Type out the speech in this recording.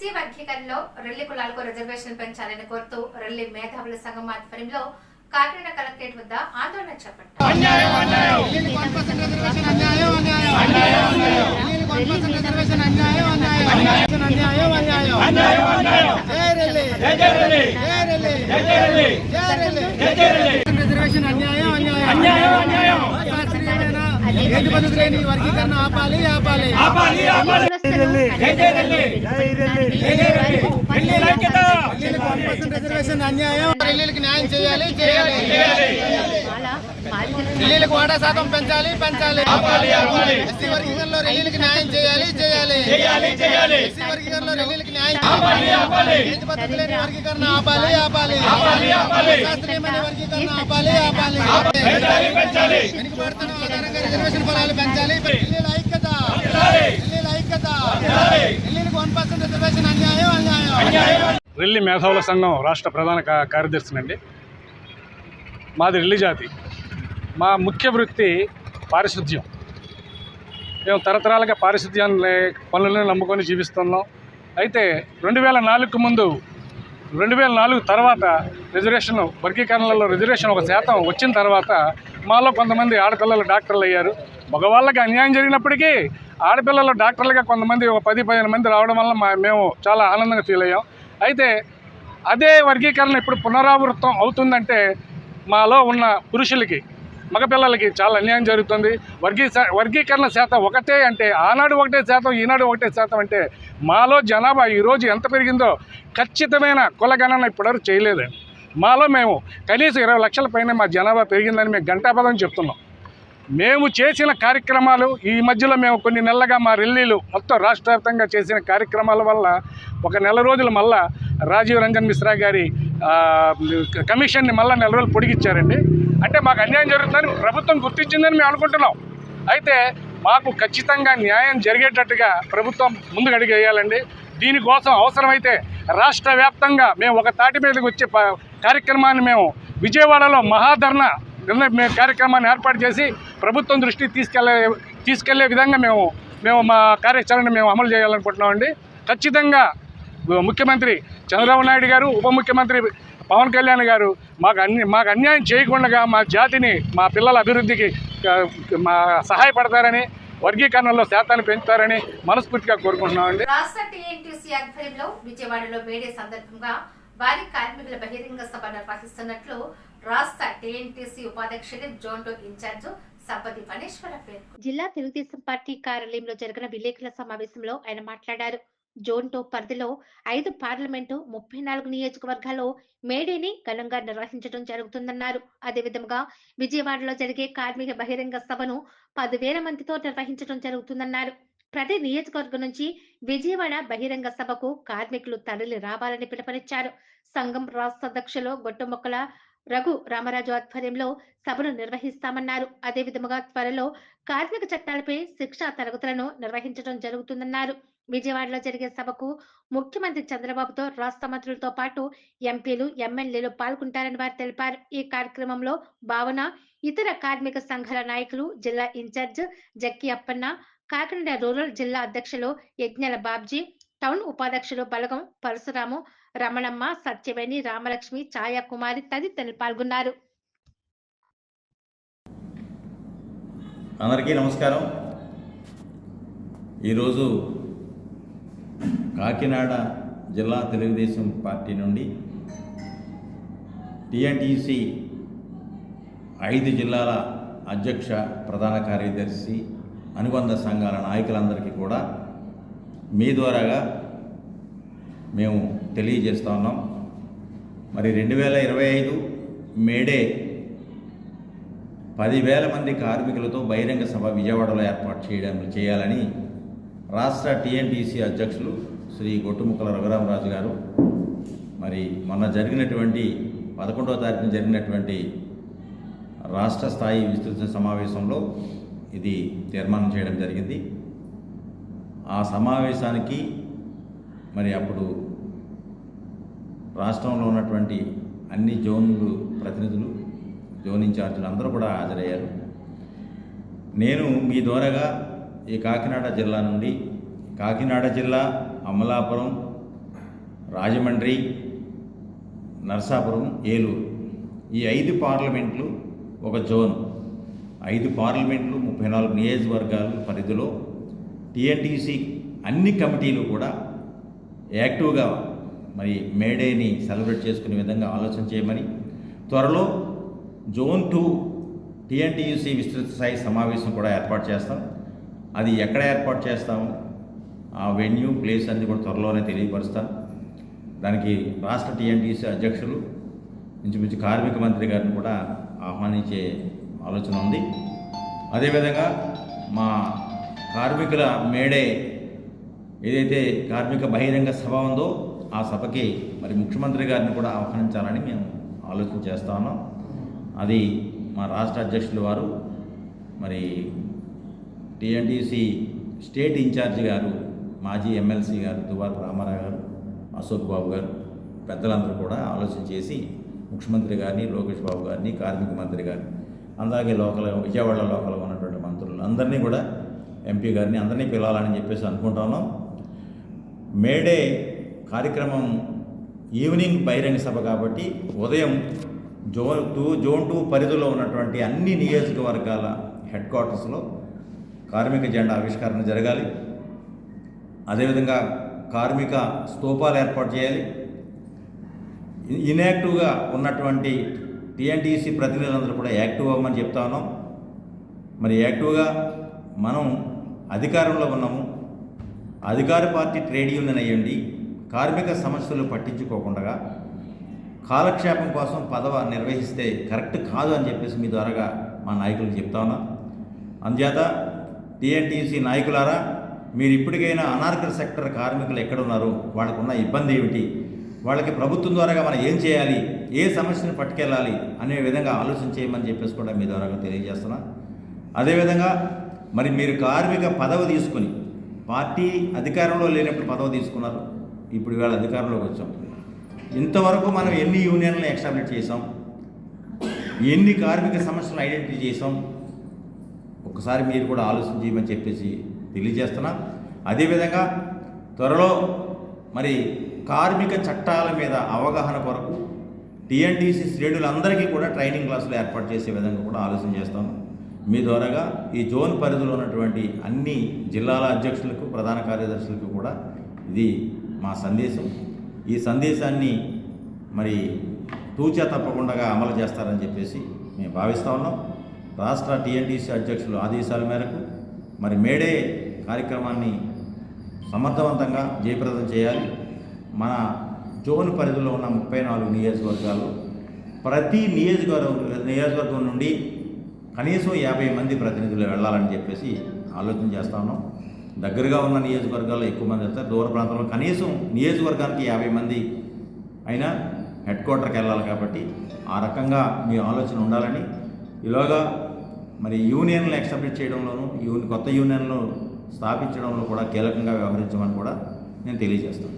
SC వర్గీకరణలో Relli కులాలకు reservation పెంచాలని కోరుతూ రెల్లి మేధావుల సంఘం ఆధ్వర్యంలో కాకినాడ కలెక్టరేట్ వద్ద ఆందోళన చేపట్టారు. వర్గీకరణ ఆపాలి ఆపాలి. రెల్లీలకు వన్ పర్సెంట్ రిజర్వేషన్ అన్యాయం. రెల్లీలకు న్యాయం చేయాలి రెల్లీలకు వాటా శాతం పెంచాలి పెంచాలి. ఎస్సీ వర్గీకరణలో రెల్లీలకు న్యాయం చేయాలి చేయాలి. ఎస్సీ వర్గీకరణలో రెల్లీలకు న్యాయం ఏడు బతుకులేని వర్గీకరణ ఆపాలి ఆపాలి. శాస్త్రీయమైన వర్గీకరణ ఆపాలి ఆపాలి. వెనుకబడుతున్న ఆధారంగా రిజర్వేషన్ ఫలాలు పెంచాలి. రెల్లీల ఐక్యత. రెల్లీల వన్ పర్సెంట్ రిజర్వేషన్ అన్యాయం అన్యాయం. రెల్లి మేధావుల సంఘం రాష్ట్ర ప్రధాన కార్యదర్శినండి మాది రెల్లి జాతి. మా ముఖ్య వృత్తి పారిశుద్ధ్యం. మేము తరతరాలుగా పారిశుద్ధ్యాన్ని పనులను నమ్ముకొని జీవిస్తున్నాం. అయితే రెండు వేల నాలుగుకు ముందు రెండు వేల నాలుగు తర్వాత రిజర్వేషన్ వర్గీకరణలలో రిజర్వేషన్ ఒక శాతం వచ్చిన తర్వాత మాలో కొంతమంది ఆడపిల్లలు డాక్టర్లు అయ్యారు. మగవాళ్ళకి అన్యాయం జరిగినప్పటికీ ఆడపిల్లలు డాక్టర్లుగా కొంతమంది ఒక పది పదిహేను మంది రావడం వల్ల మా మేము చాలా ఆనందంగా ఫీల్ అయ్యాం. అయితే అదే వర్గీకరణ ఇప్పుడు పునరావృతం అవుతుందంటే మాలో ఉన్న పురుషులకి మగపిల్లలకి చాలా అన్యాయం జరుగుతుంది. వర్గీ వర్గీకరణ శాతం ఒకటే అంటే ఆనాడు ఒకటే శాతం ఈనాడు ఒకటే శాతం అంటే మాలో జనాభా ఈరోజు ఎంత పెరిగిందో ఖచ్చితమైన కులగణన ఇప్పటివరకు చేయలేదండి మాలో మేము కనీసం ఇరవై లక్షల పైన మా జనాభా పెరిగిందని మేము గంటాపదం చెప్తున్నాం. మేము చేసిన కార్యక్రమాలు ఈ మధ్యలో మేము కొన్ని నెలలుగా మా రెల్లీలు మొత్తం రాష్ట్ర వ్యాప్తంగా చేసిన కార్యక్రమాల వల్ల ఒక నెల రోజులు మళ్ళా రాజీవ్ రంజన్ మిశ్రా గారి కమిషన్ని మళ్ళీ నెల రోజులు పొడిగిచ్చారండి. అంటే మాకు అన్యాయం జరుగుతుందని ప్రభుత్వం గుర్తించిందని మేము అనుకుంటున్నాం. అయితే మాకు ఖచ్చితంగా న్యాయం జరిగేటట్టుగా ప్రభుత్వం ముందుకు అడిగేయాలండి దీనికోసం అవసరమైతే రాష్ట్ర వ్యాప్తంగా మేము ఒక తాటి మీదకి వచ్చే కార్యక్రమాన్ని మేము విజయవాడలో మహాధర్ణ నిర్ణయ కార్యక్రమాన్ని ఏర్పాటు చేసి ప్రభుత్వం దృష్టికి తీసుకెళ్ళే తీసుకెళ్ళే విధంగా మేము మేము మా కార్యాచరణ మేము అమలు చేయాలనుకుంటున్నామండి. ఖచ్చితంగా ముఖ్యమంత్రి చంద్రబాబు నాయుడు గారు ఉప ముఖ్యమంత్రి పవన్ కళ్యాణ్ గారు మాకు అన్ని మాకు అన్యాయం చేయకుండా మా జాతిని మా పిల్లల అభివృద్ధికి మా సహాయపడతారని వర్గీకరణలో శాతాన్ని పెంచుతారని మనస్ఫూర్తిగా కోరుకుంటున్నామండి. రాష్ట్ర టీఎన్టీసీ ఆధ్వర్యంలో విజయవాడలో మేడే సందర్భంగా కార్మికుల బహిరంగ సభ నిర్వహిస్తున్నట్లు రాష్ట్ర టీఎన్టీసీ ఉపాధ్యక్షుడు జోన్డో ఇన్ఛార్జ్ పేర్కొన్నారు జిల్లా తెలుగుదేశం పార్టీ కార్యాలయంలో జరిగిన విలేకరుల సమావేశంలో ఆయన మాట్లాడారు. జోన్ టో పరిధిలో ఐదు పార్లమెంటు ముప్పై నాలుగు నియోజకవర్గాల్లో మేడేని ఘనంగా నిర్వహించడం జరుగుతుందన్నారు. అదేవిధంగా విజయవాడలో జరిగే కార్మిక బహిరంగ సభను పదివేల మందితో నిర్వహించడం జరుగుతుందన్నారు. ప్రతి నియోజకవర్గం నుంచి విజయవాడ బహిరంగ సభకు కార్మికులు తరలి రావాలని పిలుపునిచ్చారు. సంఘం రాష్ట్ర అధ్యక్షులు గొట్టుమొక్కల రఘు రామరాజు ఆధ్వర్యంలో సభను నిర్వహిస్తామన్నారు. అదే విధముగా త్వరలో కార్మిక చట్టాలపై శిక్షా తరగతులను నిర్వహించడం జరుగుతుందన్నారు. విజయవాడలో జరిగే సభకు ముఖ్యమంత్రి చంద్రబాబుతో రాష్ట్ర మంత్రులతో పాటు ఎంపీలు ఎమ్మెల్యేలు పాల్గొంటారని వారు తెలిపారు. ఈ కార్యక్రమంలో భావన ఇతర కార్మిక సంఘాల నాయకులు జిల్లా in charge Jakki Appanna Kakinada rural జిల్లా అధ్యక్షులు యజ్ఞల బాబ్జీ టౌన్ ఉపాధ్యక్షులు బలగం పరశురాము రమణమ్మ సత్యవేణి రామలక్ష్మి ఛాయా కుమారి తదితరులు పాల్గొన్నారు. అందరికీ నమస్కారం. ఈరోజు కాకినాడ జిల్లా తెలుగుదేశం పార్టీ నుండి టిఎన్టీసీ ఐదు జిల్లాల అధ్యక్ష ప్రధాన కార్యదర్శి అనుబంధ సంఘాల నాయకులందరికీ కూడా మీ ద్వారాగా మేము తెలియజేస్తా ఉన్నాం. మరి రెండు వేల ఇరవై ఐదు మేడే పదివేల మంది కార్మికులతో బహిరంగ సభ విజయవాడలో ఏర్పాటు చేయడం చేయాలని రాష్ట్ర టీఎన్టీసీ అధ్యక్షులు శ్రీ గొట్టుముక్కల రఘురామరాజు గారు మరి మొన్న జరిగినటువంటి పదకొండవ తారీఖున జరిగినటువంటి రాష్ట్ర స్థాయి విస్తృత సమావేశంలో ఇది తీర్మానం చేయడం జరిగింది. ఆ సమావేశానికి మరి అప్పుడు రాష్ట్రంలో ఉన్నటువంటి అన్ని జోన్లు ప్రతినిధులు జోన్ ఇన్ఛార్జీలు అందరూ కూడా హాజరయ్యారు. నేను మీ ద్వారాగా ఈ కాకినాడ జిల్లా నుండి కాకినాడ జిల్లా అమలాపురం రాజమండ్రి నరసాపురం ఏలూరు ఈ ఐదు పార్లమెంట్లు ఒక జోన్. ఐదు పార్లమెంట్లు ముప్పై నాలుగు నియోజకవర్గాల పరిధిలో టీఎన్టీసీ అన్ని కమిటీలు కూడా యాక్టివ్గా మరి మేడేని సెలబ్రేట్ చేసుకునే విధంగా ఆలోచన చేయమని త్వరలో జోన్ టూ టీఎన్టీయూసీ విస్తృత స్థాయి సమావేశం కూడా ఏర్పాటు చేస్తాం. అది ఎక్కడ ఏర్పాటు చేస్తాము ఆ వెన్యూ ప్లేస్ అనేది కూడా త్వరలోనే తెలియపరుస్తాం. దానికి రాష్ట్ర టీఎన్టీసీ అధ్యక్షులు ఇంచుమించు కార్మిక మంత్రి గారిని కూడా ఆహ్వానించే ఆలోచన ఉంది. అదేవిధంగా మా కార్మికుల మేడే ఏదైతే కార్మిక బహిరంగ సభ ఉందో ఆ సభకి మరి ముఖ్యమంత్రి గారిని కూడా ఆహ్వానించాలని మేము ఆలోచన చేస్తా ఉన్నాం. అది మా రాష్ట్ర అధ్యక్షులు వారు మరి టీఎన్టీసీ స్టేట్ ఇన్ఛార్జి గారు మాజీ ఎమ్మెల్సీ గారు దువార్ రామారావు గారు అశోక్ బాబు గారు పెద్దలందరూ కూడా ఆలోచన చేసి ముఖ్యమంత్రి గారిని లోకేష్ బాబు గారిని కార్మిక మంత్రి గారిని అలాగే లోకల్ విజయవాడ లోకల్ ఉన్నటువంటి మంత్రులు అందరినీ కూడా ఎంపీ గారిని అందరినీ పిలవాలని చెప్పేసి అనుకుంటున్నాం మేడే కార్యక్రమం ఈవినింగ్ బహిరంగ సభ కాబట్టి ఉదయం జోన్ టూ జోన్ టూ పరిధిలో ఉన్నటువంటి అన్ని నియోజకవర్గాల హెడ్ క్వార్టర్స్లో కార్మిక జెండా ఆవిష్కరణ జరగాలి. అదేవిధంగా కార్మిక స్తూపాలు ఏర్పాటు చేయాలి. ఇన్యాక్టివ్గా ఉన్నటువంటి టీఎన్టీసీ ప్రతినిధులందరూ కూడా యాక్టివ్ అవ్వమని చెప్తా ఉన్నాం. మరి యాక్టివ్గా మనం అధికారంలో ఉన్నాము. అధికార పార్టీ ట్రేడ్ యూనియన్ అయ్యండి. కార్మిక సమస్యలు పట్టించుకోకుండా కాలక్షేపం కోసం పదవ నిర్వహిస్తే కరెక్ట్ కాదు అని చెప్పేసి మీ ద్వారాగా మా నాయకులకు చెప్తా ఉన్నా. అందుచేత టీఎన్టీసీ నాయకులారా మీరు ఇప్పటికైనా అనార్కల్ సెక్టర్ కార్మికులు ఎక్కడున్నారు? వాళ్ళకున్న ఇబ్బంది ఏమిటి? వాళ్ళకి ప్రభుత్వం ద్వారాగా మనం ఏం చేయాలి? ఏ సమస్యను పట్టుకెళ్ళాలి? అనే విధంగా ఆలోచన చేయమని చెప్పేసి కూడా మీ ద్వారా తెలియజేస్తున్నా. అదేవిధంగా మరి మీరు కార్మిక పదవి తీసుకుని పార్టీ అధికారంలో లేనప్పుడు పదవి తీసుకున్నారు. ఇప్పుడు ఇవాళ అధికారంలోకి వచ్చాం. ఇంతవరకు మనం ఎన్ని యూనియన్లు ఎస్టాబ్లిష్ చేసాం ఎన్ని కార్మిక సమస్యలు ఐడెంటిఫై చేసాం ఒకసారి మీరు కూడా ఆలోచన చేయమని చెప్పేసి తెలియజేస్తున్నా. అదేవిధంగా త్వరలో మరి కార్మిక చట్టాల మీద అవగాహన కొరకు టీఎన్టీసీ శ్రేణులందరికీ కూడా ట్రైనింగ్ క్లాసులు ఏర్పాటు చేసే విధంగా కూడా ఆలోచన చేస్తాము మీ ద్వారాగా ఈ జోన్ పరిధిలో ఉన్నటువంటి అన్ని జిల్లాల అధ్యక్షులకు ప్రధాన కార్యదర్శులకు కూడా ఇది మా సందేశం. ఈ సందేశాన్ని మరి తూచా తప్పకుండా అమలు చేస్తారని చెప్పేసి మేము భావిస్తూ ఉన్నాం. రాష్ట్ర టీఎన్టీసీ అధ్యక్షులు ఆదేశాల మేరకు మరి మేడే కార్యక్రమాన్ని సమర్థవంతంగా జయప్రదం చేయాలి. మన జోన్ పరిధిలో ఉన్న ముప్పై నాలుగు నియోజకవర్గాలు ప్రతి నియోజకవర్గం నియోజకవర్గం నుండి కనీసం యాభై మంది ప్రతినిధులు వెళ్ళాలని చెప్పేసి ఆలోచన చేస్తా ఉన్నాం. దగ్గరగా ఉన్న నియోజకవర్గాల్లో ఎక్కువ మంది వెళ్తారు. దూర ప్రాంతంలో కనీసం నియోజకవర్గానికి యాభై మంది అయినా హెడ్ క్వార్టర్కి వెళ్ళాలి కాబట్టి ఆ రకంగా మీ ఆలోచన ఉండాలని. ఇలాగా మరి యూనియన్లు ఎస్టాబ్లిష్ చేయడంలోనూ యూని కొత్త యూనియన్లు స్థాపించడంలో కూడా కీలకంగా వ్యవహరించమని కూడా నేను తెలియజేస్తాను.